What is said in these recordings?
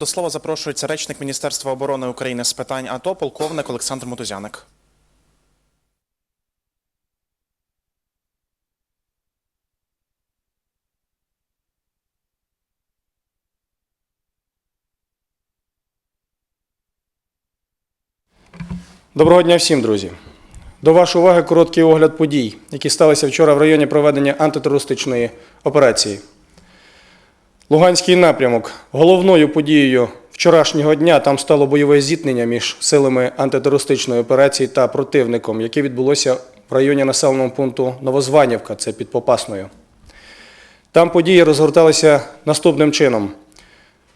До слова запрошується речник Міністерства оборони України з питань АТО, полковник Олександр Мотузяник. Доброго дня всім, друзі. До вашої уваги короткий огляд подій, які сталися вчора в районі проведення антитерористичної операції. Луганський напрямок. Головною подією вчорашнього дня там стало бойове зіткнення між силами антитерористичної операції та противником, яке відбулося в районі населеного пункту Новозванівка, це під Попасною. Там події розгорталися наступним чином.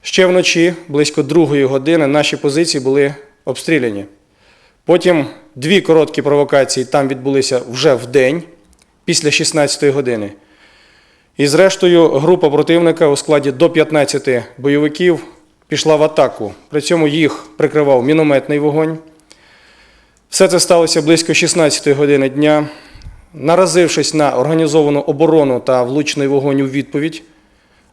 Ще вночі, близько другої години, наші позиції були обстріляні. Потім дві короткі провокації там відбулися вже в день, після 16-ї години. І зрештою, група противника у складі до 15 бойовиків пішла в атаку. При цьому їх прикривав мінометний вогонь. Все це сталося близько 16 години дня. Наразившись на організовану оборону та влучний вогонь у відповідь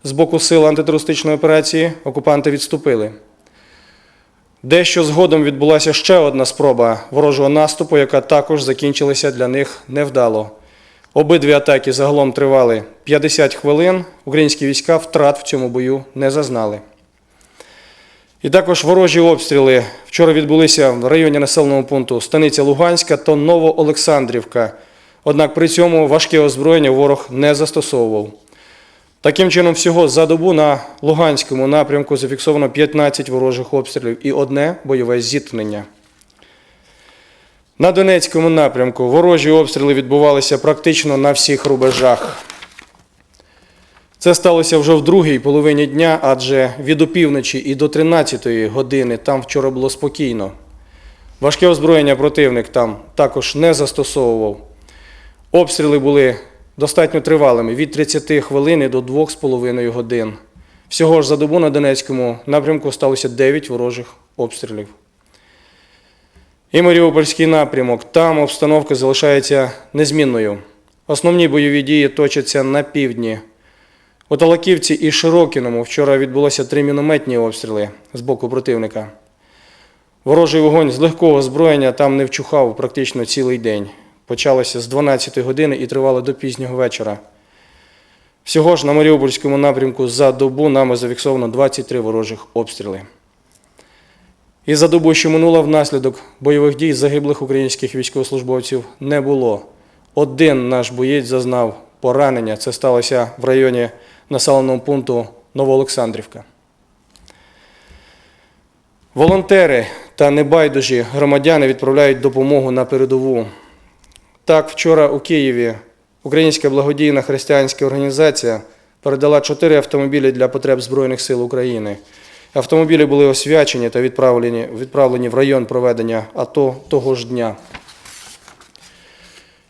з боку сил антитерористичної операції, окупанти відступили. Дещо згодом відбулася ще одна спроба ворожого наступу, яка також закінчилася для них невдало. Обидві атаки загалом тривали 50 хвилин. Українські війська втрат в цьому бою не зазнали. І також ворожі обстріли вчора відбулися в районі населеного пункту Станиця Луганська та Новоолександрівка. Однак при цьому важке озброєння ворог не застосовував. Таким чином, всього за добу на Луганському напрямку зафіксовано 15 ворожих обстрілів і одне бойове зіткнення. На Донецькому напрямку ворожі обстріли відбувалися практично на всіх рубежах. Це сталося вже в другій половині дня, адже від опівночі і до 13-ї години там вчора було спокійно. Важке озброєння противник там також не застосовував. Обстріли були достатньо тривалими від 30 хвилин до 2,5 годин. Всього ж за добу на Донецькому напрямку сталося 9 ворожих обстрілів. І Маріупольський напрямок. Там обстановка залишається незмінною. Основні бойові дії точаться на півдні. У Талаківці і Широкіному вчора відбулося три мінометні обстріли з боку противника. Ворожий вогонь з легкого озброєння там не вчухав практично цілий день. Почалося з 12 години і тривало до пізнього вечора. Всього ж на Маріупольському напрямку за добу нами зафіксовано 23 ворожих обстріли. І за добу, що минула внаслідок бойових дій загиблих українських військовослужбовців не було. Один наш боєць зазнав поранення. Це сталося в районі населеного пункту Новоолександрівка. Волонтери та небайдужі громадяни відправляють допомогу на передову. Так, вчора у Києві Українська благодійна християнська організація передала чотири автомобілі для потреб Збройних сил України. Автомобілі були освячені та відправлені, відправлені в район проведення АТО того ж дня.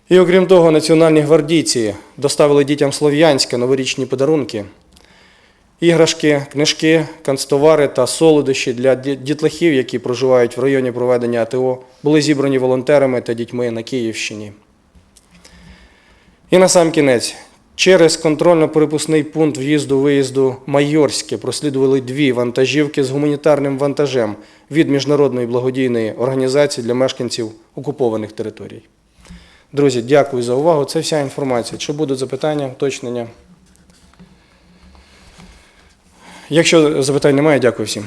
І окрім того, національні гвардійці доставили дітям Слов'янська новорічні подарунки, іграшки, книжки, канцтовари та солодощі для дітлахів, які проживають в районі проведення АТО, були зібрані волонтерами та дітьми на Київщині. І на сам кінець. Через контрольно-перепускний пункт в'їзду-виїзду Майорське прослідували дві вантажівки з гуманітарним вантажем від міжнародної благодійної організації для мешканців окупованих територій. Друзі, дякую за увагу. Це вся інформація. Чи будуть запитання, уточнення? Якщо запитань немає, дякую всім.